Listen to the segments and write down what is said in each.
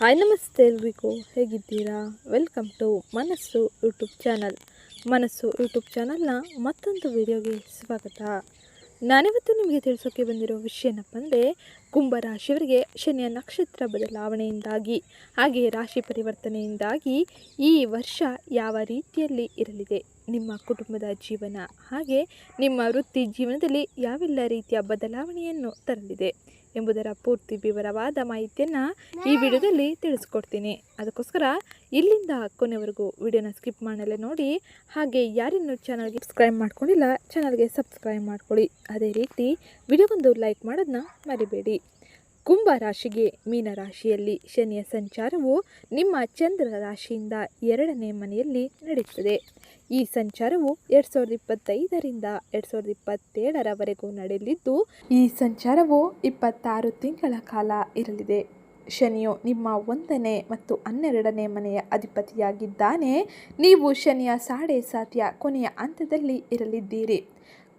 Hi ನಮಸ್ತೆ ಎಲ್ರಿಗೂ. ಹೇಗಿದ್ದೀರಾ? Welcome to Manasu YouTube channel. Manasu YouTube ಚಾನಲ್ನ ಮತ್ತೊಂದು ವಿಡಿಯೋಗೆ ಸ್ವಾಗತ. ನಾನಿವತ್ತು ನಿಮಗೆ ತಿಳಿಸೋಕೆ ಬಂದಿರೋ ವಿಷಯ ಏನಪ್ಪ ಅಂದರೆ ಕುಂಭರಾಶಿಯವರಿಗೆ ಶನಿಯ ನಕ್ಷತ್ರ ಬದಲಾವಣೆಯಿಂದಾಗಿ ಹಾಗೆ ರಾಶಿ ಪರಿವರ್ತನೆಯಿಂದಾಗಿ ಈ ವರ್ಷ ಯಾವ ರೀತಿಯಲ್ಲಿ ಇರಲಿದೆ? ನಿಮ್ಮ ಕುಟುಂಬದ ಜೀವನ ಹಾಗೆ ನಿಮ್ಮ ವೃತ್ತಿ ಜೀವನದಲ್ಲಿ ಯಾವೆಲ್ಲ ರೀತಿಯ ಬದಲಾವಣೆಯನ್ನು ತರಲಿದೆ? ಎಂಬುದರ ಪೂರ್ತಿ ವಿವರವಾದ ಮಾಹಿತಿಯನ್ನು ಈ ವಿಡಿಯೋದಲ್ಲಿ ತಿಳಿಸ್ಕೊಡ್ತೀನಿ. ಅದಕ್ಕೋಸ್ಕರ ಇಲ್ಲಿಂದ ಕೊನೆವರೆಗೂ ವಿಡಿಯೋನ ಸ್ಕಿಪ್ ಮಾಡಲೇ ನೋಡಿ ಹಾಗೆ ಯಾರಿನ್ನೂ ಚಾನಲ್ಗೆ ಸಬ್ಸ್ಕ್ರೈಬ್ ಮಾಡ್ಕೊಂಡಿಲ್ಲ ಚಾನಲ್ಗೆ ಸಬ್ಸ್ಕ್ರೈಬ್ ಮಾಡ್ಕೊಳ್ಳಿ. ಅದೇ ರೀತಿ ವಿಡಿಯೋಗೊಂದು ಲೈಕ್ ಮಾಡೋದನ್ನ ಮರಿಬೇಡಿ. ಕುಂಭ ರಾಶಿಗೆ ಮೀನ ರಾಶಿಯಲ್ಲಿ ಶನಿಯ ಸಂಚಾರವು ನಿಮ್ಮ ಚಂದ್ರ ರಾಶಿಯಿಂದ ಎರಡನೇ ಮನೆಯಲ್ಲಿ ನಡೆಯುತ್ತದೆ. ಈ ಸಂಚಾರವು ಎರಡ್ ಸಾವಿರದ ಇಪ್ಪತ್ತೈದರಿಂದ ಎರಡ್ ಸಾವಿರದ ಇಪ್ಪತ್ತೇಳರವರೆಗೂ ನಡೆಯಲಿದ್ದು, ಈ ಸಂಚಾರವು ಇಪ್ಪತ್ತಾರು ತಿಂಗಳ ಕಾಲ ಇರಲಿದೆ. ಶನಿಯು ನಿಮ್ಮ ಒಂದನೇ ಮತ್ತು ಹನ್ನೆರಡನೇ ಮನೆಯ ಅಧಿಪತಿಯಾಗಿದ್ದಾನೆ. ನೀವು ಶನಿಯ ಸಾಡೆ ಸಾತಿಯ ಕೊನೆಯ ಹಂತದಲ್ಲಿ ಇರಲಿದ್ದೀರಿ.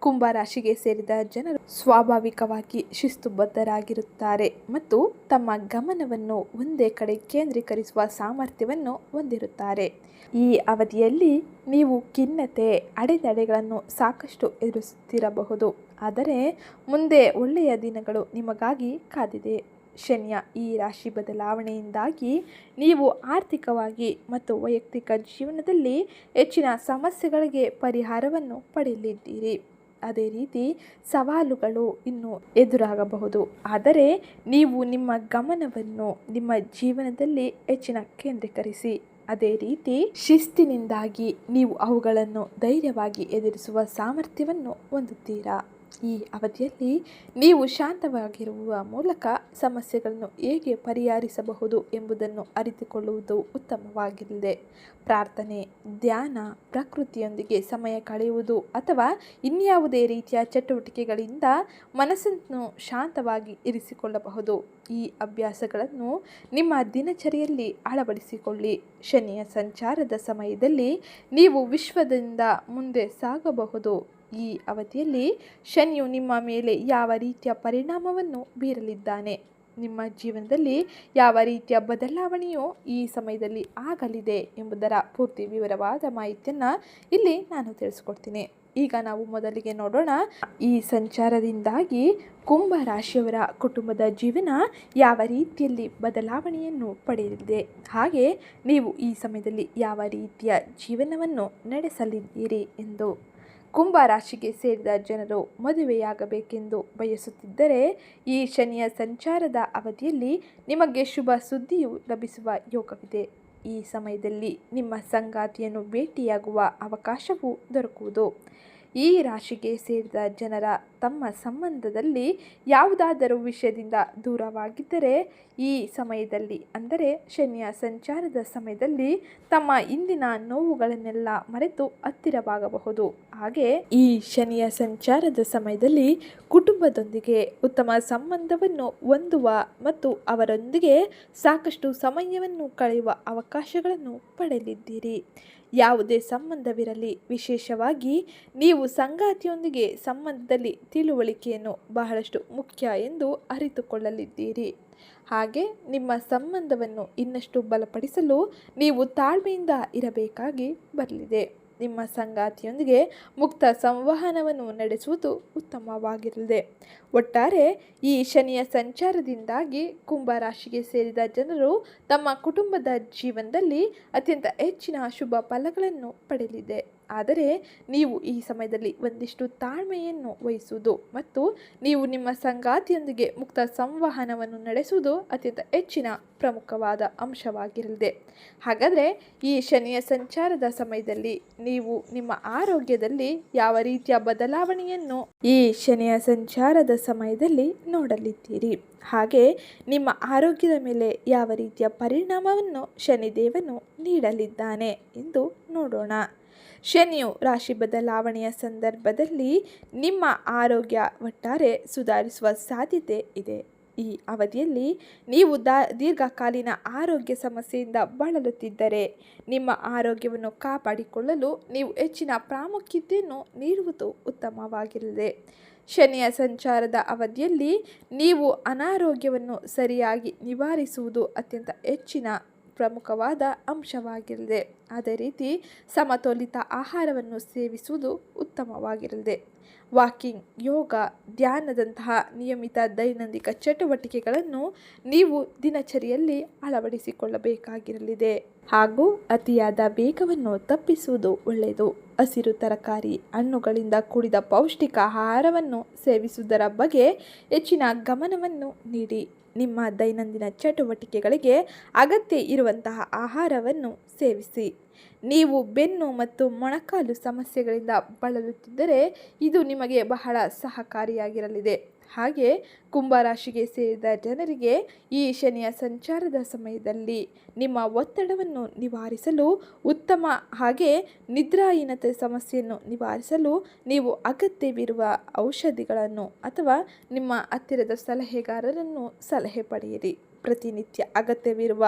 ಕುಂಭ ರಾಶಿಗೆ ಸೇರಿದ ಜನರು ಸ್ವಾಭಾವಿಕವಾಗಿ ಶಿಸ್ತುಬದ್ಧರಾಗಿರುತ್ತಾರೆ ಮತ್ತು ತಮ್ಮ ಗಮನವನ್ನು ಒಂದೇ ಕಡೆ ಕೇಂದ್ರೀಕರಿಸುವ ಸಾಮರ್ಥ್ಯವನ್ನು ಹೊಂದಿರುತ್ತಾರೆ. ಈ ಅವಧಿಯಲ್ಲಿ ನೀವು ಖಿನ್ನತೆ, ಅಡೆತಡೆಗಳನ್ನು ಸಾಕಷ್ಟು ಎದುರಿಸುತ್ತಿರಬಹುದು. ಆದರೆ ಮುಂದೆ ಒಳ್ಳೆಯ ದಿನಗಳು ನಿಮಗಾಗಿ ಕಾದಿದೆ. ಶನಿಯ ಈ ರಾಶಿ ಬದಲಾವಣೆಯಿಂದಾಗಿ ನೀವು ಆರ್ಥಿಕವಾಗಿ ಮತ್ತು ವೈಯಕ್ತಿಕ ಜೀವನದಲ್ಲಿ ಹೆಚ್ಚಿನ ಸಮಸ್ಯೆಗಳಿಗೆ ಪರಿಹಾರವನ್ನು ಪಡೆಯಲಿದ್ದೀರಿ. ಅದೇ ರೀತಿ ಸವಾಲುಗಳು ಇನ್ನೂ ಎದುರಾಗಬಹುದು. ಆದರೆ ನೀವು ನಿಮ್ಮ ಗಮನವನ್ನು ನಿಮ್ಮ ಜೀವನದಲ್ಲಿ ಹೆಚ್ಚಿನ ಕೇಂದ್ರೀಕರಿಸಿ. ಅದೇ ರೀತಿ ಶಿಸ್ತಿನಿಂದಾಗಿ ನೀವು ಅವುಗಳನ್ನು ಧೈರ್ಯವಾಗಿ ಎದುರಿಸುವ ಸಾಮರ್ಥ್ಯವನ್ನು ಹೊಂದುತ್ತೀರಾ? ಈ ಅವಧಿಯಲ್ಲಿ ನೀವು ಶಾಂತವಾಗಿರುವ ಮೂಲಕ ಸಮಸ್ಯೆಗಳನ್ನು ಹೇಗೆ ಪರಿಹರಿಸಬಹುದು ಎಂಬುದನ್ನು ಅರಿತುಕೊಳ್ಳುವುದು ಉತ್ತಮವಾಗಿರಲಿದೆ. ಪ್ರಾರ್ಥನೆ, ಧ್ಯಾನ, ಪ್ರಕೃತಿಯೊಂದಿಗೆ ಸಮಯ ಕಳೆಯುವುದು ಅಥವಾ ಇನ್ಯಾವುದೇ ರೀತಿಯ ಚಟುವಟಿಕೆಗಳಿಂದ ಮನಸ್ಸನ್ನು ಶಾಂತವಾಗಿ ಇರಿಸಿಕೊಳ್ಳಬಹುದು. ಈ ಅಭ್ಯಾಸಗಳನ್ನು ನಿಮ್ಮ ದಿನಚರಿಯಲ್ಲಿ ಅಳವಡಿಸಿಕೊಳ್ಳಿ. ಶನಿಯ ಸಂಚಾರದ ಸಮಯದಲ್ಲಿ ನೀವು ವಿಶ್ವದಿಂದ ಮುಂದೆ ಸಾಗಬಹುದು. ಈ ಅವಧಿಯಲ್ಲಿ ಶನಿಯು ನಿಮ್ಮ ಮೇಲೆ ಯಾವ ರೀತಿಯ ಪರಿಣಾಮವನ್ನು ಬೀರಲಿದ್ದಾನೆ? ನಿಮ್ಮ ಜೀವನದಲ್ಲಿ ಯಾವ ರೀತಿಯ ಬದಲಾವಣೆಯು ಈ ಸಮಯದಲ್ಲಿ ಆಗಲಿದೆ ಎಂಬುದರ ಪೂರ್ತಿ ವಿವರವಾದ ಮಾಹಿತಿಯನ್ನು ಇಲ್ಲಿ ನಾನು ತಿಳಿಸ್ಕೊಡ್ತೀನಿ. ಈಗ ನಾವು ಮೊದಲಿಗೆ ನೋಡೋಣ ಈ ಸಂಚಾರದಿಂದಾಗಿ ಕುಂಭ ರಾಶಿಯವರ ಕುಟುಂಬದ ಜೀವನ ಯಾವ ರೀತಿಯಲ್ಲಿ ಬದಲಾವಣೆಯನ್ನು ಪಡೆಯಲಿದೆ? ಹಾಗೆ ನೀವು ಈ ಸಮಯದಲ್ಲಿ ಯಾವ ರೀತಿಯ ಜೀವನವನ್ನು ನಡೆಸಲಿದ್ದೀರಿ ಎಂದು ಕುಂಭ ರಾಶಿಗೆ ಸೇರಿದ ಜನರು ಮದುವೆಯಾಗಬೇಕೆಂದು ಬಯಸುತ್ತಿದ್ದರೆ ಈ ಶನಿಯ ಸಂಚಾರದ ಅವಧಿಯಲ್ಲಿ ನಿಮಗೆ ಶುಭ ಸುದ್ದಿಯು ಲಭಿಸುವ ಯೋಗವಿದೆ. ಈ ಸಮಯದಲ್ಲಿ ನಿಮ್ಮ ಸಂಗಾತಿಯನ್ನು ಭೇಟಿಯಾಗುವ ಅವಕಾಶವೂ ದೊರಕುವುದು. ಈ ರಾಶಿಗೆ ಸೇರಿದ ಜನರ ತಮ್ಮ ಸಂಬಂಧದಲ್ಲಿ ಯಾವುದಾದರೂ ವಿಷಯದಿಂದ ದೂರವಾಗಿದ್ದರೆ ಈ ಸಮಯದಲ್ಲಿ, ಅಂದರೆ ಶನಿಯ ಸಂಚಾರದ ಸಮಯದಲ್ಲಿ ತಮ್ಮ ಇಂದಿನ ನೋವುಗಳನ್ನೆಲ್ಲ ಮರೆತು ಹತ್ತಿರವಾಗಬಹುದು. ಹಾಗೆ ಈ ಶನಿಯ ಸಂಚಾರದ ಸಮಯದಲ್ಲಿ ಕುಟುಂಬದೊಂದಿಗೆ ಉತ್ತಮ ಸಂಬಂಧವನ್ನು ಹೊಂದುವ ಮತ್ತು ಅವರೊಂದಿಗೆ ಸಾಕಷ್ಟು ಸಮಯವನ್ನು ಕಳೆಯುವ ಅವಕಾಶಗಳನ್ನು ಪಡೆಯಲಿದ್ದೀರಿ ಯಾವುದೇ ಸಂಬಂಧವಿರಲಿ. ವಿಶೇಷವಾಗಿ ನೀವು ಸಂಗಾತಿಯೊಂದಿಗೆ ಸಂಬಂಧದಲ್ಲಿ ತಿಳುವಳಿಕೆಯನ್ನು ಬಹಳಷ್ಟು ಮುಖ್ಯ ಎಂದು ಅರಿತುಕೊಳ್ಳಲಿದ್ದೀರಿ. ಹಾಗೆ ನಿಮ್ಮ ಸಂಬಂಧವನ್ನು ಇನ್ನಷ್ಟು ಬಲಪಡಿಸಲು ನೀವು ತಾಳ್ಮೆಯಿಂದ ಇರಬೇಕಾಗಿ ಬರಲಿದೆ. ನಿಮ್ಮ ಸಂಗಾತಿಯೊಂದಿಗೆ ಮುಕ್ತ ಸಂವಹನವನ್ನು ನಡೆಸುವುದು ಉತ್ತಮವಾಗಿರಲಿದೆ. ಒಟ್ಟಾರೆ ಈ ಶನಿಯ ಸಂಚಾರದಿಂದಾಗಿ ಕುಂಭ ರಾಶಿಗೆ ಸೇರಿದ ಜನರು ತಮ್ಮ ಕುಟುಂಬದ ಜೀವನದಲ್ಲಿ ಅತ್ಯಂತ ಹೆಚ್ಚಿನ ಶುಭ ಫಲಗಳನ್ನು ಪಡೆಯಲಿದೆ. ಆದರೆ ನೀವು ಈ ಸಮಯದಲ್ಲಿ ಒಂದಿಷ್ಟು ತಾಳ್ಮೆಯನ್ನು ವಹಿಸುವುದು ಮತ್ತು ನೀವು ನಿಮ್ಮ ಸಂಗಾತಿಯೊಂದಿಗೆ ಮುಕ್ತ ಸಂವಹನವನ್ನು ನಡೆಸುವುದು ಅತ್ಯಂತ ಹೆಚ್ಚಿನ ಪ್ರಮುಖವಾದ ಅಂಶವಾಗಿರಲಿದೆ. ಹಾಗಾದರೆ ಈ ಶನಿಯ ಸಂಚಾರದ ಸಮಯದಲ್ಲಿ ನೀವು ನಿಮ್ಮ ಆರೋಗ್ಯದಲ್ಲಿ ಯಾವ ರೀತಿಯ ಬದಲಾವಣೆಯನ್ನು ಈ ಶನಿಯ ಸಂಚಾರದ ಸಮಯದಲ್ಲಿ ನೋಡಲಿದ್ದೀರಿ? ಹಾಗೆ ನಿಮ್ಮ ಆರೋಗ್ಯದ ಮೇಲೆ ಯಾವ ರೀತಿಯ ಪರಿಣಾಮವನ್ನು ಶನಿದೇವನು ನೀಡಲಿದ್ದಾನೆ ಎಂದು ನೋಡೋಣ. ಶನಿಯು ರಾಶಿ ಬದಲಾವಣೆಯ ಸಂದರ್ಭದಲ್ಲಿ ನಿಮ್ಮ ಆರೋಗ್ಯ ಒಟ್ಟಾರೆ ಸುಧಾರಿಸುವ ಸಾಧ್ಯತೆ ಇದೆ. ಈ ಅವಧಿಯಲ್ಲಿ ನೀವು ದಾ, ದೀರ್ಘಕಾಲೀನ ಆರೋಗ್ಯ ಸಮಸ್ಯೆಯಿಂದ ಬಳಲುತ್ತಿದ್ದರೆ ನಿಮ್ಮ ಆರೋಗ್ಯವನ್ನು ಕಾಪಾಡಿಕೊಳ್ಳಲು ನೀವು ಹೆಚ್ಚಿನ ಪ್ರಾಮುಖ್ಯತೆಯನ್ನು ನೀಡುವುದು ಉತ್ತಮವಾಗಿರಲಿದೆ. ಶನಿಯ ಸಂಚಾರದ ಅವಧಿಯಲ್ಲಿ ನೀವು ಅನಾರೋಗ್ಯವನ್ನು ಸರಿಯಾಗಿ ನಿವಾರಿಸುವುದು ಅತ್ಯಂತ ಹೆಚ್ಚಿನ ಪ್ರಮುಖವಾದ ಅಂಶವಾಗಿರಲಿದೆ. ಅದೇ ರೀತಿ ಸಮತೋಲಿತ ಆಹಾರವನ್ನು ಸೇವಿಸುವುದು ಉತ್ತಮವಾಗಿರಲಿದೆ. ವಾಕಿಂಗ್, ಯೋಗ, ಧ್ಯಾನದಂತಹ ನಿಯಮಿತ ದೈನಂದಿನ ಚಟುವಟಿಕೆಗಳನ್ನು ನೀವು ದಿನಚರಿಯಲ್ಲಿ ಅಳವಡಿಸಿಕೊಳ್ಳಬೇಕಾಗಿರಲಿದೆ. ಹಾಗೂ ಅತಿಯಾದ ಬೇಗವನ್ನು ತಪ್ಪಿಸುವುದು ಒಳ್ಳೆಯದು. ಹಸಿರು ತರಕಾರಿ, ಹಣ್ಣುಗಳಿಂದ ಕೂಡಿದ ಪೌಷ್ಟಿಕ ಆಹಾರವನ್ನು ಸೇವಿಸುವುದರ ಬಗ್ಗೆ ಹೆಚ್ಚಿನ ಗಮನವನ್ನು ನೀಡಿ. ನಿಮ್ಮ ದೈನಂದಿನ ಚಟುವಟಿಕೆಗಳಿಗೆ ಅಗತ್ಯ ಇರುವಂತಹ ಆಹಾರವನ್ನು ಸೇವಿಸಿ. ನೀವು ಬೆನ್ನು ಮತ್ತು ಮೊಣಕಾಲು ಸಮಸ್ಯೆಗಳಿಂದ ಬಳಲುತ್ತಿದ್ದರೆ ಇದು ನಿಮಗೆ ಬಹಳ ಸಹಕಾರಿಯಾಗಿರಲಿದೆ. ಹಾಗೆ ಕುಂಭರಾಶಿಗೆ ಸೇರಿದ ಜನರಿಗೆ ಈ ಶನಿಯ ಸಂಚಾರದ ಸಮಯದಲ್ಲಿ ನಿಮ್ಮ ಒತ್ತಡವನ್ನು ನಿವಾರಿಸಲು ಉತ್ತಮ ಹಾಗೆ ನಿದ್ರಾಹೀನತೆ ಸಮಸ್ಯೆಯನ್ನು ನಿವಾರಿಸಲು ನೀವು ಅಗತ್ಯವಿರುವ ಔಷಧಿಗಳನ್ನು ಅಥವಾ ನಿಮ್ಮ ಹತ್ತಿರದ ಸಲಹೆಗಾರರನ್ನು ಸಲಹೆ ಪಡೆಯಿರಿ. ಪ್ರತಿನಿತ್ಯ ಅಗತ್ಯವಿರುವ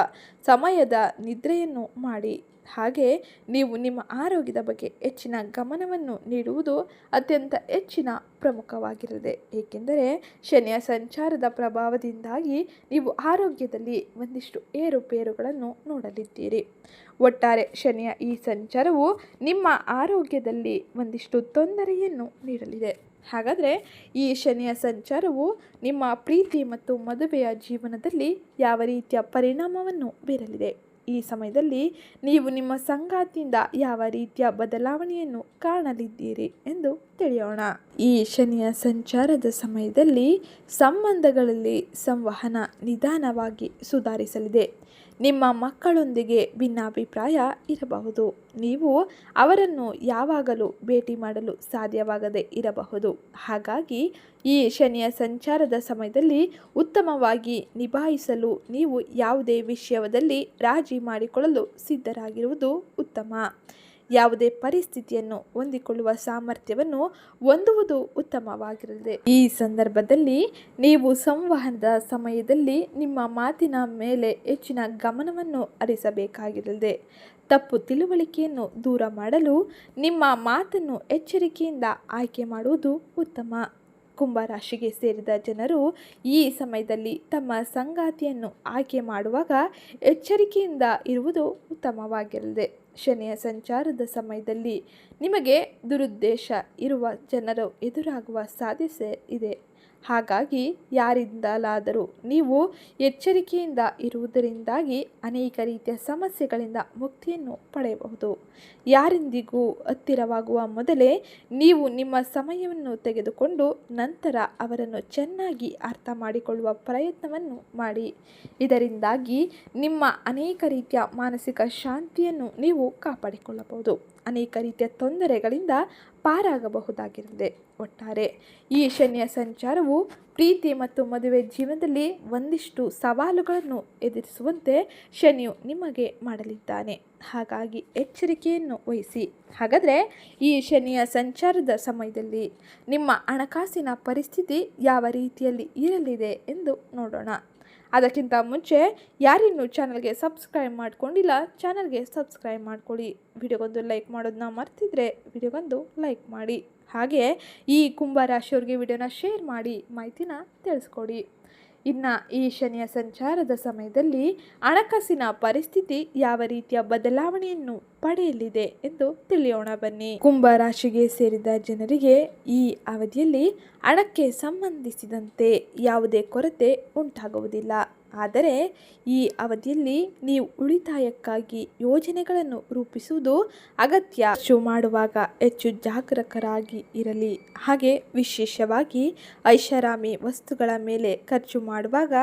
ಸಮಯದ ನಿದ್ರೆಯನ್ನು ಮಾಡಿ. ಹಾಗೆ ನೀವು ನಿಮ್ಮ ಆರೋಗ್ಯದ ಬಗ್ಗೆ ಹೆಚ್ಚಿನ ಗಮನವನ್ನು ನೀಡುವುದು ಅತ್ಯಂತ ಹೆಚ್ಚಿನ ಪ್ರಮುಖವಾಗಿರಲಿದೆ. ಏಕೆಂದರೆ ಶನಿಯ ಸಂಚಾರದ ಪ್ರಭಾವದಿಂದಾಗಿ ನೀವು ಆರೋಗ್ಯದಲ್ಲಿ ಒಂದಿಷ್ಟು ಏರುಪೇರುಗಳನ್ನು ನೋಡಲಿದ್ದೀರಿ. ಒಟ್ಟಾರೆ ಶನಿಯ ಈ ಸಂಚಾರವು ನಿಮ್ಮ ಆರೋಗ್ಯದಲ್ಲಿ ಒಂದಿಷ್ಟು ತೊಂದರೆಯನ್ನು ನೀಡಲಿದೆ. ಹಾಗಾದರೆ ಈ ಶನಿಯ ಸಂಚಾರವು ನಿಮ್ಮ ಪ್ರೀತಿ ಮತ್ತು ಮದುವೆಯ ಜೀವನದಲ್ಲಿ ಯಾವ ರೀತಿಯ ಪರಿಣಾಮವನ್ನು ಬೀರಲಿದೆ? ಈ ಸಮಯದಲ್ಲಿ ನೀವು ನಿಮ್ಮ ಸಂಗಾತಿಯಿಂದ ಯಾವ ರೀತಿಯ ಬದಲಾವಣೆಯನ್ನು ಕಾಣಲಿದ್ದೀರಿ ಎಂದು ತಿಳಿಯೋಣ. ಈ ಶನಿಯ ಸಂಚಾರದ ಸಮಯದಲ್ಲಿ ಸಂಬಂಧಗಳಲ್ಲಿ ಸಂವಹನ ನಿಧಾನವಾಗಿ ಸುಧಾರಿಸಲಿದೆ. ನಿಮ್ಮ ಮಕ್ಕಳೊಂದಿಗೆ ಭಿನ್ನಾಭಿಪ್ರಾಯ ಇರಬಹುದು. ನೀವು ಅವರನ್ನು ಯಾವಾಗಲೂ ಭೇಟಿ ಮಾಡಲು ಸಾಧ್ಯವಾಗದೆ ಇರಬಹುದು. ಹಾಗಾಗಿ, ಈ ಶನಿಯ ಸಂಚಾರದ ಸಮಯದಲ್ಲಿ ಉತ್ತಮವಾಗಿ ನಿಭಾಯಿಸಲು ನೀವು ಯಾವುದೇ ವಿಷಯದಲ್ಲಿ ರಾಜಿ ಮಾಡಿಕೊಳ್ಳಲು ಸಿದ್ಧರಾಗಿರುವುದು ಉತ್ತಮ. ಯಾವುದೇ ಪರಿಸ್ಥಿತಿಯನ್ನು ಹೊಂದಿಕೊಳ್ಳುವ ಸಾಮರ್ಥ್ಯವನ್ನು ಹೊಂದುವುದು ಉತ್ತಮವಾಗಿರಲಿದೆ. ಈ ಸಂದರ್ಭದಲ್ಲಿ ನೀವು ಸಂವಹನದ ಸಮಯದಲ್ಲಿ ನಿಮ್ಮ ಮಾತಿನ ಮೇಲೆ ಹೆಚ್ಚಿನ ಗಮನವನ್ನು ಹರಿಸಬೇಕಾಗಿರಲಿದೆ. ತಪ್ಪು ತಿಳುವಳಿಕೆಯನ್ನು ದೂರ ಮಾಡಲು ನಿಮ್ಮ ಮಾತನ್ನು ಎಚ್ಚರಿಕೆಯಿಂದ ಆಯ್ಕೆ ಮಾಡುವುದು ಉತ್ತಮ. ಕುಂಭರಾಶಿಗೆ ಸೇರಿದ ಜನರು ಈ ಸಮಯದಲ್ಲಿ ತಮ್ಮ ಸಂಗಾತಿಯನ್ನು ಆಯ್ಕೆ ಮಾಡುವಾಗ ಎಚ್ಚರಿಕೆಯಿಂದ ಇರುವುದು ಉತ್ತಮವಾಗಿರಲಿದೆ. ಶನಿಯ ಸಂಚಾರದ ಸಮಯದಲ್ಲಿ ನಿಮಗೆ ದುರುದ್ದೇಶ ಇರುವ ಜನರು ಎದುರಾಗುವ ಸಾಧ್ಯತೆ ಇದೆ. ಹಾಗಾಗಿ ಯಾರಿಂದಲಾದರೂ ನೀವು ಎಚ್ಚರಿಕೆಯಿಂದ ಇರುವುದರಿಂದಾಗಿ ಅನೇಕ ರೀತಿಯ ಸಮಸ್ಯೆಗಳಿಂದ ಮುಕ್ತಿಯನ್ನು ಪಡೆಯಬಹುದು. ಯಾರಿಂದಿಗೂ ಹತ್ತಿರವಾಗುವ ಮೊದಲೇ ನೀವು ನಿಮ್ಮ ಸಮಯವನ್ನು ತೆಗೆದುಕೊಂಡು ನಂತರ ಅವರನ್ನು ಚೆನ್ನಾಗಿ ಅರ್ಥ ಮಾಡಿಕೊಳ್ಳುವ ಪ್ರಯತ್ನವನ್ನು ಮಾಡಿ. ಇದರಿಂದಾಗಿ ನಿಮ್ಮ ಅನೇಕ ರೀತಿಯ ಮಾನಸಿಕ ಶಾಂತಿಯನ್ನು ನೀವು ಕಾಪಾಡಿಕೊಳ್ಳಬಹುದು. ಅನೇಕ ರೀತಿಯ ತೊಂದರೆಗಳಿಂದ ಪಾರಾಗಬಹುದಾಗಿರುತ್ತದೆ. ಒಟ್ಟಾರೆ, ಈ ಶನಿಯ ಸಂಚಾರವು ಪ್ರೀತಿ ಮತ್ತು ಮದುವೆ ಜೀವನದಲ್ಲಿ ಒಂದಿಷ್ಟು ಸವಾಲುಗಳನ್ನು ಎದುರಿಸುವಂತೆ ಶನಿಯು ನಿಮಗೆ ಮಾಡಲಿದ್ದಾನೆ. ಹಾಗಾಗಿ ಎಚ್ಚರಿಕೆಯನ್ನು ವಹಿಸಿ. ಹಾಗಾದರೆ, ಈ ಶನಿಯ ಸಂಚಾರದ ಸಮಯದಲ್ಲಿ ನಿಮ್ಮ ಹಣಕಾಸಿನ ಪರಿಸ್ಥಿತಿ ಯಾವ ರೀತಿಯಲ್ಲಿ ಇರಲಿದೆ ಎಂದು ನೋಡೋಣ. ಅದಕ್ಕಿಂತ ಮುಂಚೆ ಯಾರಿನ್ನೂ ಚಾನಲ್ಗೆ ಸಬ್ಸ್ಕ್ರೈಬ್ ಮಾಡ್ಕೊಂಡಿಲ್ಲ, ಚಾನಲ್ಗೆ ಸಬ್ಸ್ಕ್ರೈಬ್ ಮಾಡ್ಕೊಳ್ಳಿ. ವಿಡಿಯೋಗೊಂದು ಲೈಕ್ ಮಾಡೋದನ್ನ ಮರ್ತಿದ್ರೆ ವಿಡಿಯೋಗೊಂದು ಲೈಕ್ ಮಾಡಿ. ಹಾಗೆ ಈ ಕುಂಭರಾಶಿಯವ್ರಿಗೆ ವಿಡಿಯೋನ ಶೇರ್ ಮಾಡಿ, ಮಾಹಿತಿನ ತಿಳಿಸ್ಕೊಡಿ. ಇನ್ನು ಈ ಶನಿಯ ಸಂಚಾರದ ಸಮಯದಲ್ಲಿ ಹಣಕಾಸಿನ ಪರಿಸ್ಥಿತಿ ಯಾವ ರೀತಿಯ ಬದಲಾವಣೆಯನ್ನು ಪಡೆಯಲಿದೆ ಎಂದು ತಿಳಿಯೋಣ ಬನ್ನಿ. ಕುಂಭ ರಾಶಿಗೆ ಸೇರಿದ ಜನರಿಗೆ ಈ ಅವಧಿಯಲ್ಲಿ ಹಣಕ್ಕೆ ಸಂಬಂಧಿಸಿದಂತೆ ಯಾವುದೇ ಕೊರತೆ ಉಂಟಾಗುವುದಿಲ್ಲ. ಆದರೆ ಈ ಅವಧಿಯಲ್ಲಿ ನೀವು ಉಳಿತಾಯಕ್ಕಾಗಿ ಯೋಜನೆಗಳನ್ನು ರೂಪಿಸುವುದು ಅಗತ್ಯ. ಖರ್ಚು ಮಾಡುವಾಗ ಹೆಚ್ಚು ಜಾಗರೂಕರಾಗಿ ಇರಲಿ. ಹಾಗೆ ವಿಶೇಷವಾಗಿ ಐಷಾರಾಮಿ ವಸ್ತುಗಳ ಮೇಲೆ ಖರ್ಚು ಮಾಡುವಾಗ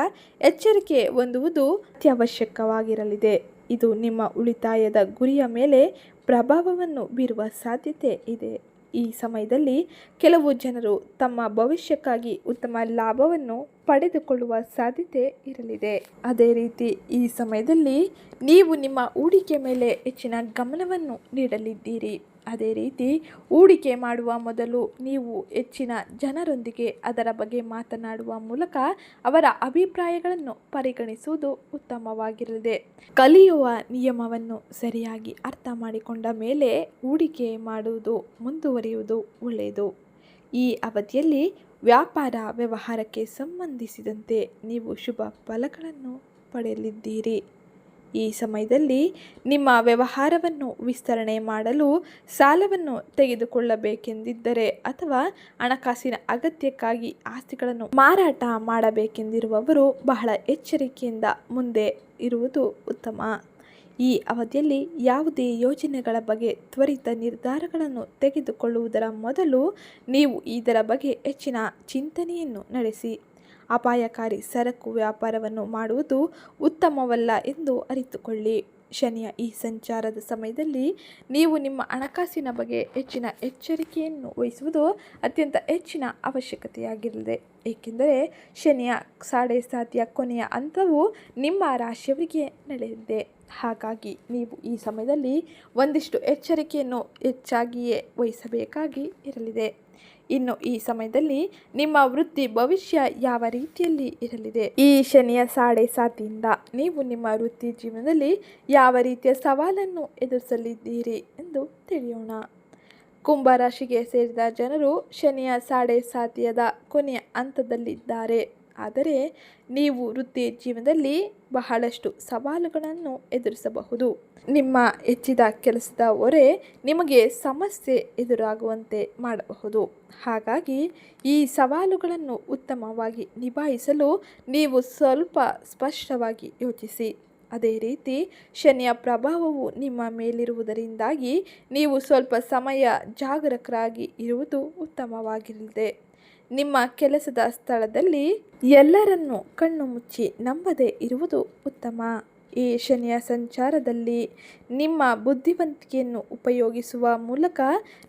ಎಚ್ಚರಿಕೆ ಹೊಂದುವುದು ಅತ್ಯವಶ್ಯಕವಾಗಿರಲಿದೆ. ಇದು ನಿಮ್ಮ ಉಳಿತಾಯದ ಗುರಿಯ ಮೇಲೆ ಪ್ರಭಾವವನ್ನು ಬೀರುವ ಸಾಧ್ಯತೆ ಇದೆ. ಈ ಸಮಯದಲ್ಲಿ ಕೆಲವು ಜನರು ತಮ್ಮ ಭವಿಷ್ಯಕ್ಕಾಗಿ ಉತ್ತಮ ಲಾಭವನ್ನು ಪಡೆದುಕೊಳ್ಳುವ ಸಾಧ್ಯತೆ ಇರಲಿದೆ. ಅದೇ ರೀತಿ, ಈ ಸಮಯದಲ್ಲಿ ನೀವು ನಿಮ್ಮ ಹೂಡಿಕೆ ಮೇಲೆ ಹೆಚ್ಚಿನ ಗಮನವನ್ನು ನೀಡಲಿದ್ದೀರಿ. ಅದೇ ರೀತಿ, ಹೂಡಿಕೆ ಮಾಡುವ ಮೊದಲು ನೀವು ಹೆಚ್ಚಿನ ಜನರೊಂದಿಗೆ ಅದರ ಬಗ್ಗೆ ಮಾತನಾಡುವ ಮೂಲಕ ಅವರ ಅಭಿಪ್ರಾಯಗಳನ್ನು ಪರಿಗಣಿಸುವುದು ಉತ್ತಮವಾಗಿರಲಿದೆ. ಕಲಿಯುವ ನಿಯಮವನ್ನು ಸರಿಯಾಗಿ ಅರ್ಥ ಮಾಡಿಕೊಂಡ ಮೇಲೆ ಹೂಡಿಕೆ ಮಾಡುವುದು ಮುಂದುವರಿಯುವುದು ಒಳ್ಳೆಯದು. ಈ ಅವಧಿಯಲ್ಲಿ ವ್ಯಾಪಾರ ವ್ಯವಹಾರಕ್ಕೆ ಸಂಬಂಧಿಸಿದಂತೆ ನೀವು ಶುಭ ಫಲಗಳನ್ನು ಪಡೆಯಲಿದ್ದೀರಿ. ಈ ಸಮಯದಲ್ಲಿ ನಿಮ್ಮ ವ್ಯವಹಾರವನ್ನು ವಿಸ್ತರಣೆ ಮಾಡಲು ಸಾಲವನ್ನು ತೆಗೆದುಕೊಳ್ಳಬೇಕೆಂದಿದ್ದರೆ ಅಥವಾ ಹಣಕಾಸಿನ ಅಗತ್ಯಕ್ಕಾಗಿ ಆಸ್ತಿಗಳನ್ನು ಮಾರಾಟ ಮಾಡಬೇಕೆಂದಿರುವವರು ಬಹಳ ಎಚ್ಚರಿಕೆಯಿಂದ ಮುಂದೆ ಇರುವುದು ಉತ್ತಮ. ಈ ಅವಧಿಯಲ್ಲಿ ಯಾವುದೇ ಯೋಜನೆಗಳ ಬಗ್ಗೆ ತ್ವರಿತ ನಿರ್ಧಾರಗಳನ್ನು ತೆಗೆದುಕೊಳ್ಳುವುದರ ಮೊದಲು ನೀವು ಇದರ ಬಗ್ಗೆ ಹೆಚ್ಚಿನ ಚಿಂತನೆಯನ್ನು ನಡೆಸಿ. ಅಪಾಯಕಾರಿ ಸರಕು ವ್ಯಾಪಾರವನ್ನು ಮಾಡುವುದು ಉತ್ತಮವಲ್ಲ ಎಂದು ಅರಿತುಕೊಳ್ಳಿ. ಶನಿಯ ಈ ಸಂಚಾರದ ಸಮಯದಲ್ಲಿ ನೀವು ನಿಮ್ಮ ಹಣಕಾಸಿನ ಬಗ್ಗೆ ಹೆಚ್ಚಿನ ಎಚ್ಚರಿಕೆಯನ್ನು ವಹಿಸುವುದು ಅತ್ಯಂತ ಹೆಚ್ಚಿನ ಅವಶ್ಯಕತೆಯಾಗಿರಲಿದೆ. ಏಕೆಂದರೆ ಶನಿಯ ಸಾಡೆ ಸಾತಿಯ ಕೊನೆಯ ಹಂತವು ನಿಮ್ಮ ರಾಶಿಯವರಿಗೆ ನಡೆಯಲಿದೆ. ಹಾಗಾಗಿ ನೀವು ಈ ಸಮಯದಲ್ಲಿ ಒಂದಿಷ್ಟು ಎಚ್ಚರಿಕೆಯನ್ನು ಹೆಚ್ಚಾಗಿಯೇ ವಹಿಸಬೇಕಾಗಿ ಇರಲಿದೆ. ಇನ್ನು ಈ ಸಮಯದಲ್ಲಿ ನಿಮ್ಮ ವೃತ್ತಿ ಭವಿಷ್ಯ ಯಾವ ರೀತಿಯಲ್ಲಿ ಇರಲಿದೆ? ಈ ಶನಿಯ ಸಾಡೆ ಸಾತಿಯಿಂದ ನೀವು ನಿಮ್ಮ ವೃತ್ತಿ ಜೀವನದಲ್ಲಿ ಯಾವ ರೀತಿಯ ಸವಾಲನ್ನು ಎದುರಿಸಲಿದ್ದೀರಿ ಎಂದು ತಿಳಿಯೋಣ. ಕುಂಭರಾಶಿಗೆ ಸೇರಿದ ಜನರು ಶನಿಯ ಸಾಡೆ ಸಾತಿಯದ ಕೊನೆಯ ಹಂತದಲ್ಲಿದ್ದಾರೆ. ಆದರೆ ನೀವು ವೃತ್ತಿ ಜೀವನದಲ್ಲಿ ಬಹಳಷ್ಟು ಸವಾಲುಗಳನ್ನು ಎದುರಿಸಬಹುದು. ನಿಮ್ಮ ಹೆಚ್ಚಿದ ಕೆಲಸದ ಹೊರೆ ನಿಮಗೆ ಸಮಸ್ಯೆ ಎದುರಾಗುವಂತೆ ಮಾಡಬಹುದು. ಹಾಗಾಗಿ ಈ ಸವಾಲುಗಳನ್ನು ಉತ್ತಮವಾಗಿ ನಿಭಾಯಿಸಲು ನೀವು ಸ್ವಲ್ಪ ಸ್ಪಷ್ಟವಾಗಿ ಯೋಚಿಸಿ. ಅದೇ ರೀತಿ ಶನಿಯ ಪ್ರಭಾವವು ನಿಮ್ಮ ಮೇಲಿರುವುದರಿಂದಾಗಿ ನೀವು ಸ್ವಲ್ಪ ಸಮಯ ಜಾಗರಕರಾಗಿ ಇರುವುದು ಉತ್ತಮವಾಗಿರಲಿದೆ. ನಿಮ್ಮ ಕೆಲಸದ ಸ್ಥಳದಲ್ಲಿ ಎಲ್ಲರನ್ನು ಕಣ್ಣು ಮುಚ್ಚಿ ನಂಬದೇ ಇರುವುದು ಉತ್ತಮ. ಈ ಶನಿಯ ಸಂಚಾರದಲ್ಲಿ ನಿಮ್ಮ ಬುದ್ಧಿವಂತಿಕೆಯನ್ನು ಉಪಯೋಗಿಸುವ ಮೂಲಕ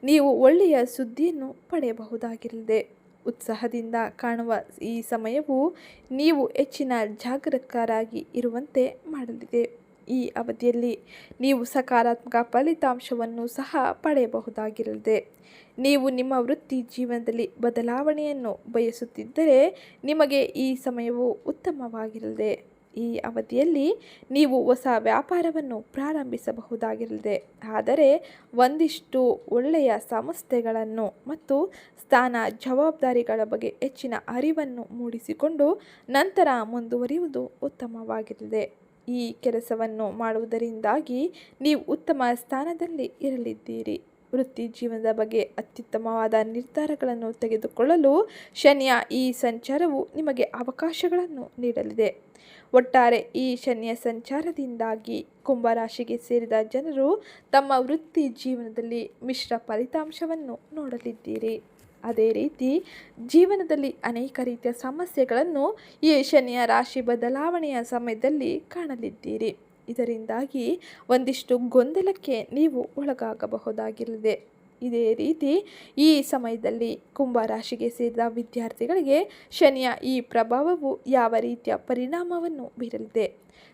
ನೀವು ಒಳ್ಳೆಯ ಸುದ್ದಿಯನ್ನು ಪಡೆಯಬಹುದಾಗಿರಲಿದೆ. ಉತ್ಸಾಹದಿಂದ ಕಾಣುವ ಈ ಸಮಯವು ನೀವು ಹೆಚ್ಚಿನ ಜಾಗರೂಕರಾಗಿ ಇರುವಂತೆ ಮಾಡಲಿದೆ. ಈ ಅವಧಿಯಲ್ಲಿ ನೀವು ಸಕಾರಾತ್ಮಕ ಫಲಿತಾಂಶವನ್ನು ಸಹ ಪಡೆಯಬಹುದಾಗಿರಲಿದೆ. ನೀವು ನಿಮ್ಮ ವೃತ್ತಿ ಜೀವನದಲ್ಲಿ ಬದಲಾವಣೆಯನ್ನು ಬಯಸುತ್ತಿದ್ದರೆ ನಿಮಗೆ ಈ ಸಮಯವು ಉತ್ತಮವಾಗಿರಲಿದೆ. ಈ ಅವಧಿಯಲ್ಲಿ ನೀವು ಹೊಸ ವ್ಯಾಪಾರವನ್ನು ಪ್ರಾರಂಭಿಸಬಹುದಾಗಿರಲಿದೆ. ಆದರೆ ಒಂದಿಷ್ಟು ಒಳ್ಳೆಯ ಸಂಸ್ಥೆಗಳನ್ನು ಮತ್ತು ಸ್ಥಾನ ಜವಾಬ್ದಾರಿಗಳ ಬಗ್ಗೆ ಹೆಚ್ಚಿನ ಅರಿವನ್ನು ಮೂಡಿಸಿಕೊಂಡು ನಂತರ ಮುಂದುವರಿಯುವುದು ಉತ್ತಮವಾಗಿರಲಿದೆ. ಈ ಕೆಲಸವನ್ನು ಮಾಡುವುದರಿಂದಾಗಿ ನೀವು ಉತ್ತಮ ಸ್ಥಾನದಲ್ಲಿ ಇರಲಿದ್ದೀರಿ. ವೃತ್ತಿ ಜೀವನದ ಬಗ್ಗೆ ಅತ್ಯುತ್ತಮವಾದ ನಿರ್ಧಾರಗಳನ್ನು ತೆಗೆದುಕೊಳ್ಳಲು ಶನಿಯ ಈ ಸಂಚಾರವು ನಿಮಗೆ ಅವಕಾಶಗಳನ್ನು ನೀಡಲಿದೆ. ಒಟ್ಟಾರೆ ಈ ಶನಿಯ ಸಂಚಾರದಿಂದಾಗಿ ಕುಂಭರಾಶಿಗೆ ಸೇರಿದ ಜನರು ತಮ್ಮ ವೃತ್ತಿ ಜೀವನದಲ್ಲಿ ಮಿಶ್ರ ಫಲಿತಾಂಶವನ್ನು ನೋಡಲಿದ್ದೀರಿ. ಅದೇ ರೀತಿ ಜೀವನದಲ್ಲಿ ಅನೇಕ ರೀತಿಯ ಸಮಸ್ಯೆಗಳನ್ನು ಈ ಶನಿಯ ರಾಶಿ ಬದಲಾವಣೆಯ ಸಮಯದಲ್ಲಿ ಕಾಣಲಿದ್ದೀರಿ. ಇದರಿಂದಾಗಿ ಒಂದಿಷ್ಟು ಗೊಂದಲಕ್ಕೆ ನೀವು ಒಳಗಾಗಬಹುದಾಗಿರಲಿದೆ. ಇದೇ ರೀತಿ ಈ ಸಮಯದಲ್ಲಿ ಕುಂಭ ರಾಶಿಗೆ ಸೇರಿದ ವಿದ್ಯಾರ್ಥಿಗಳಿಗೆ ಶನಿಯ ಈ ಪ್ರಭಾವವು ಯಾವ ರೀತಿಯ ಪರಿಣಾಮವನ್ನು ಬೀರಲಿದೆ?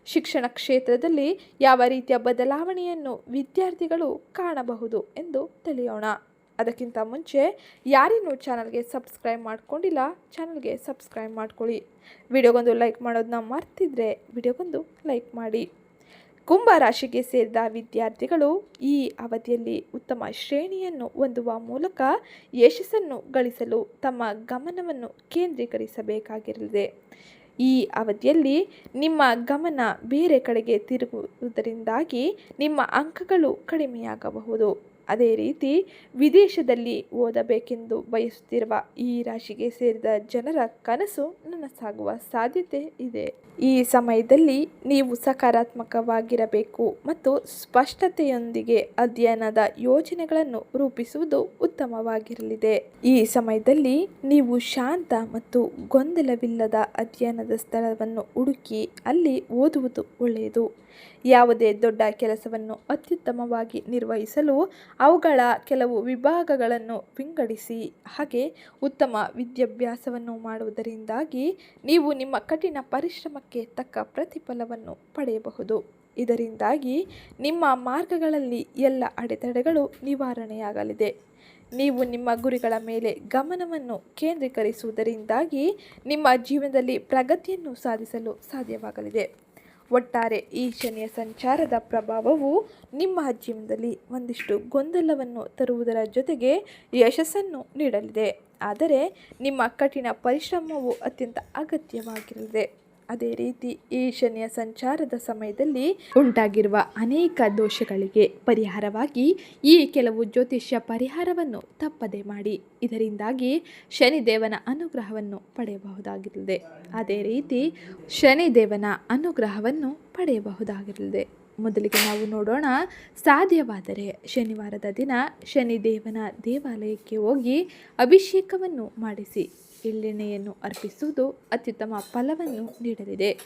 ಶಿಕ್ಷಣ ಕ್ಷೇತ್ರದಲ್ಲಿ ಯಾವ ರೀತಿಯ ಬದಲಾವಣೆಯನ್ನು ವಿದ್ಯಾರ್ಥಿಗಳು ಕಾಣಬಹುದು ಎಂದು ತಿಳಿಯೋಣ. ಅದಕ್ಕಿಂತ ಮುಂಚೆ ಯಾರಿನ್ನೂ ಚಾನಲ್ಗೆ ಸಬ್ಸ್ಕ್ರೈಬ್ ಮಾಡ್ಕೊಂಡಿಲ್ಲ, ಚಾನಲ್ಗೆ ಸಬ್ಸ್ಕ್ರೈಬ್ ಮಾಡ್ಕೊಳ್ಳಿ. ವಿಡಿಯೋಗೊಂದು ಲೈಕ್ ಮಾಡೋದನ್ನ ಮರ್ತಿದ್ರೆ ವಿಡಿಯೋಗೊಂದು ಲೈಕ್ ಮಾಡಿ. ಕುಂಭ ರಾಶಿಗೆ ಸೇರಿದ ವಿದ್ಯಾರ್ಥಿಗಳು ಈ ಅವಧಿಯಲ್ಲಿ ಉತ್ತಮ ಶ್ರೇಣಿಯನ್ನು ಹೊಂದುವ ಮೂಲಕ ಯಶಸ್ಸನ್ನು ಗಳಿಸಲು ತಮ್ಮ ಗಮನವನ್ನು ಕೇಂದ್ರೀಕರಿಸಬೇಕಾಗಿರಲಿದೆ. ಈ ಅವಧಿಯಲ್ಲಿ ನಿಮ್ಮ ಗಮನ ಬೇರೆ ಕಡೆಗೆ ತಿರುಗುವುದರಿಂದಾಗಿ ನಿಮ್ಮ ಅಂಕಗಳು ಕಡಿಮೆಯಾಗಬಹುದು. ಅದೇ ರೀತಿ ವಿದೇಶದಲ್ಲಿ ಓದಬೇಕೆಂದು ಬಯಸುತ್ತಿರುವ ಈ ರಾಶಿಗೆ ಸೇರಿದ ಜನರ ಕನಸು ನನಸಾಗುವ ಸಾಧ್ಯತೆ ಇದೆ. ಈ ಸಮಯದಲ್ಲಿ ನೀವು ಸಕಾರಾತ್ಮಕವಾಗಿರಬೇಕು ಮತ್ತು ಸ್ಪಷ್ಟತೆಯೊಂದಿಗೆ ಅಧ್ಯಯನದ ಯೋಜನೆಗಳನ್ನು ರೂಪಿಸುವುದು ಉತ್ತಮವಾಗಿರಲಿದೆ. ಈ ಸಮಯದಲ್ಲಿ ನೀವು ಶಾಂತ ಮತ್ತು ಗೊಂದಲವಿಲ್ಲದ ಅಧ್ಯಯನದ ಸ್ಥಳವನ್ನು ಹುಡುಕಿ ಅಲ್ಲಿ ಓದುವುದು ಒಳ್ಳೆಯದು. ಯಾವುದೇ ದೊಡ್ಡ ಕೆಲಸವನ್ನು ಅತ್ಯುತ್ತಮವಾಗಿ ನಿರ್ವಹಿಸಲು ಅವುಗಳ ಕೆಲವು ವಿಭಾಗಗಳನ್ನು ವಿಂಗಡಿಸಿ, ಹಾಗೆ ಉತ್ತಮ ವಿದ್ಯಾಭ್ಯಾಸವನ್ನು ಮಾಡುವುದರಿಂದಾಗಿ ನೀವು ನಿಮ್ಮ ಕಠಿಣ ಪರಿಶ್ರಮಕ್ಕೆ ತಕ್ಕ ಪ್ರತಿಫಲವನ್ನು ಪಡೆಯಬಹುದು. ಇದರಿಂದಾಗಿ ನಿಮ್ಮ ಮಾರ್ಗಗಳಲ್ಲಿ ಎಲ್ಲ ಅಡೆತಡೆಗಳು ನಿವಾರಣೆಯಾಗಲಿದೆ. ನೀವು ನಿಮ್ಮ ಗುರಿಗಳ ಮೇಲೆ ಗಮನವನ್ನು ಕೇಂದ್ರೀಕರಿಸುವುದರಿಂದಾಗಿ ನಿಮ್ಮ ಜೀವನದಲ್ಲಿ ಪ್ರಗತಿಯನ್ನು ಸಾಧಿಸಲು ಸಾಧ್ಯವಾಗಲಿದೆ. ಒಟ್ಟಾರೆ ಈ ಶನಿಯ ಸಂಚಾರದ ಪ್ರಭಾವವು ನಿಮ್ಮ ಜೀವನದಲ್ಲಿ ಒಂದಿಷ್ಟು ಗೊಂದಲವನ್ನು ತರುವುದರ ಜೊತೆಗೆ ಯಶಸ್ಸನ್ನು ನೀಡಲಿದೆ. ಆದರೆ ನಿಮ್ಮ ಕಠಿಣ ಪರಿಶ್ರಮವು ಅತ್ಯಂತ ಅಗತ್ಯವಾಗಿರಲಿದೆ. ಅದೇ ರೀತಿ ಈ ಶನಿಯ ಸಂಚಾರದ ಸಮಯದಲ್ಲಿ ಉಂಟಾಗಿರುವ ಅನೇಕ ದೋಷಗಳಿಗೆ ಪರಿಹಾರವಾಗಿ ಈ ಕೆಲವು ಜ್ಯೋತಿಷ್ಯ ಪರಿಹಾರವನ್ನು ತಪ್ಪದೆ ಮಾಡಿ. ಇದರಿಂದಾಗಿ ಶನಿದೇವನ ಅನುಗ್ರಹವನ್ನು ಪಡೆಯಬಹುದಾಗಿರಲಿದೆ. ಅದೇ ರೀತಿ ಶನಿದೇವನ ಅನುಗ್ರಹವನ್ನು ಪಡೆಯಬಹುದಾಗಿರಲಿದೆ. ಮೊದಲಿಗೆ ನಾವು ನೋಡೋಣ ಸಾಧ್ಯವಾದರೆ ಶನಿವಾರದ ದಿನ ಶನಿದೇವನ ದೇವಾಲಯಕ್ಕೆ ಹೋಗಿ ಅಭಿಷೇಕವನ್ನು ಮಾಡಿಸಿ. ಎಳ್ಳೆಣ್ಣೆಯನ್ನು ಅರ್ಪಿಸುವುದು ಅತ್ಯುತ್ತಮ ಫಲವನ್ನು ನೀಡಲಿದೆ.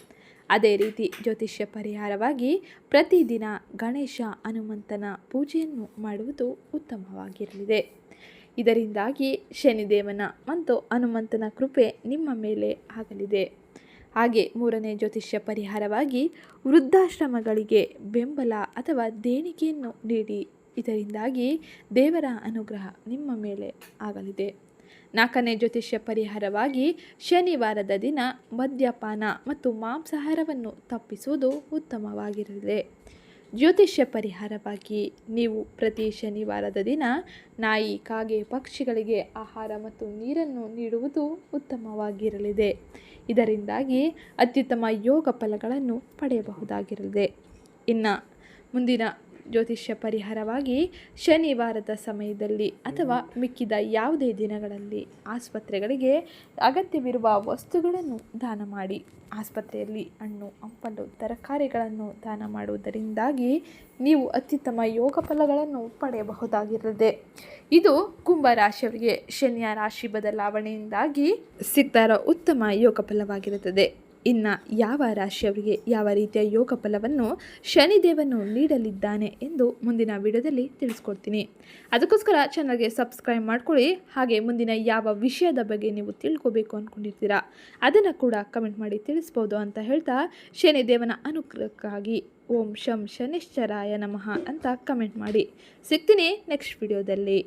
ಅದೇ ರೀತಿ ಜ್ಯೋತಿಷ್ಯ ಪರಿಹಾರವಾಗಿ ಪ್ರತಿದಿನ ಗಣೇಶ ಹನುಮಂತನ ಪೂಜೆಯನ್ನು ಮಾಡುವುದು ಉತ್ತಮವಾಗಿರಲಿದೆ. ಇದರಿಂದಾಗಿ ಶನಿದೇವನ ಮತ್ತು ಹನುಮಂತನ ಕೃಪೆ ನಿಮ್ಮ ಮೇಲೆ ಆಗಲಿದೆ. ಹಾಗೆ ಮೂರನೇ ಜ್ಯೋತಿಷ್ಯ ಪರಿಹಾರವಾಗಿ ವೃದ್ಧಾಶ್ರಮಗಳಿಗೆ ಬೆಂಬಲ ಅಥವಾ ದೇಣಿಗೆಯನ್ನು ನೀಡಿ, ಇದರಿಂದಾಗಿ ದೇವರ ಅನುಗ್ರಹ ನಿಮ್ಮ ಮೇಲೆ ಆಗಲಿದೆ. ನಾಲ್ಕನೇ ಜ್ಯೋತಿಷ್ಯ ಪರಿಹಾರವಾಗಿ ಶನಿವಾರದ ದಿನ ಮದ್ಯಪಾನ ಮತ್ತು ಮಾಂಸಾಹಾರವನ್ನು ತಪ್ಪಿಸುವುದು ಉತ್ತಮವಾಗಿರಲಿದೆ. ಜ್ಯೋತಿಷ್ಯ ಪರಿಹಾರವಾಗಿ ನೀವು ಪ್ರತಿ ಶನಿವಾರದ ದಿನ ನಾಯಿ, ಕಾಗೆ, ಪಕ್ಷಿಗಳಿಗೆ ಆಹಾರ ಮತ್ತು ನೀರನ್ನು ನೀಡುವುದು ಉತ್ತಮವಾಗಿರಲಿದೆ. ಇದರಿಂದಾಗಿ ಅತ್ಯುತ್ತಮ ಯೋಗ ಫಲಗಳನ್ನು ಪಡೆಯಬಹುದಾಗಿರಲಿದೆ. ಇನ್ನು ಮುಂದಿನ ಜ್ಯೋತಿಷ್ಯ ಪರಿಹಾರವಾಗಿ ಶನಿವಾರದ ಸಮಯದಲ್ಲಿ ಅಥವಾ ಮಿಕ್ಕಿದ ಯಾವುದೇ ದಿನಗಳಲ್ಲಿ ಆಸ್ಪತ್ರೆಗಳಿಗೆ ಅಗತ್ಯವಿರುವ ವಸ್ತುಗಳನ್ನು ದಾನ ಮಾಡಿ. ಆಸ್ಪತ್ರೆಯಲ್ಲಿ ಹಣ್ಣು, ಹಂಪಲು, ತರಕಾರಿಗಳನ್ನು ದಾನ ಮಾಡುವುದರಿಂದಾಗಿ ನೀವು ಅತ್ಯುತ್ತಮ ಯೋಗ ಫಲಗಳನ್ನು ಪಡೆಯಬಹುದಾಗಿರುತ್ತದೆ ಇದು ಕುಂಭ ರಾಶಿಯವರಿಗೆ ಶನಿಯ ರಾಶಿ ಬದಲಾವಣೆಯಿಂದಾಗಿ ಸಿಗ್ತಾ ಉತ್ತಮ ಯೋಗ ಫಲವಾಗಿರುತ್ತದೆ. ಇನ್ನು ಯಾವ ರಾಶಿಯವರಿಗೆ ಯಾವ ರೀತಿಯ ಯೋಗ ಫಲವನ್ನು ಶನಿದೇವನು ನೀಡಲಿದ್ದಾನೆ ಎಂದು ಮುಂದಿನ ವಿಡಿಯೋದಲ್ಲಿ ತಿಳಿಸ್ಕೊಡ್ತೀನಿ. ಅದಕ್ಕೋಸ್ಕರ ಚಾನಲ್ಗೆ ಸಬ್ಸ್ಕ್ರೈಬ್ ಮಾಡ್ಕೊಳ್ಳಿ. ಹಾಗೆ ಮುಂದಿನ ಯಾವ ವಿಷಯದ ಬಗ್ಗೆ ನೀವು ತಿಳ್ಕೋಬೇಕು ಅಂದ್ಕೊಂಡಿರ್ತೀರಾ ಅದನ್ನು ಕೂಡ ಕಮೆಂಟ್ ಮಾಡಿ ತಿಳಿಸ್ಬೋದು ಅಂತ ಹೇಳ್ತಾ ಶನಿದೇವನ ಅನುಗ್ರಹಕ್ಕಾಗಿ ಓಂ ಶಂ ಶನಿಶ್ಚರಾಯ ನಮಃ ಅಂತ ಕಮೆಂಟ್ ಮಾಡಿ. ಸಿಗ್ತೀನಿ ನೆಕ್ಸ್ಟ್ ವಿಡಿಯೋದಲ್ಲಿ.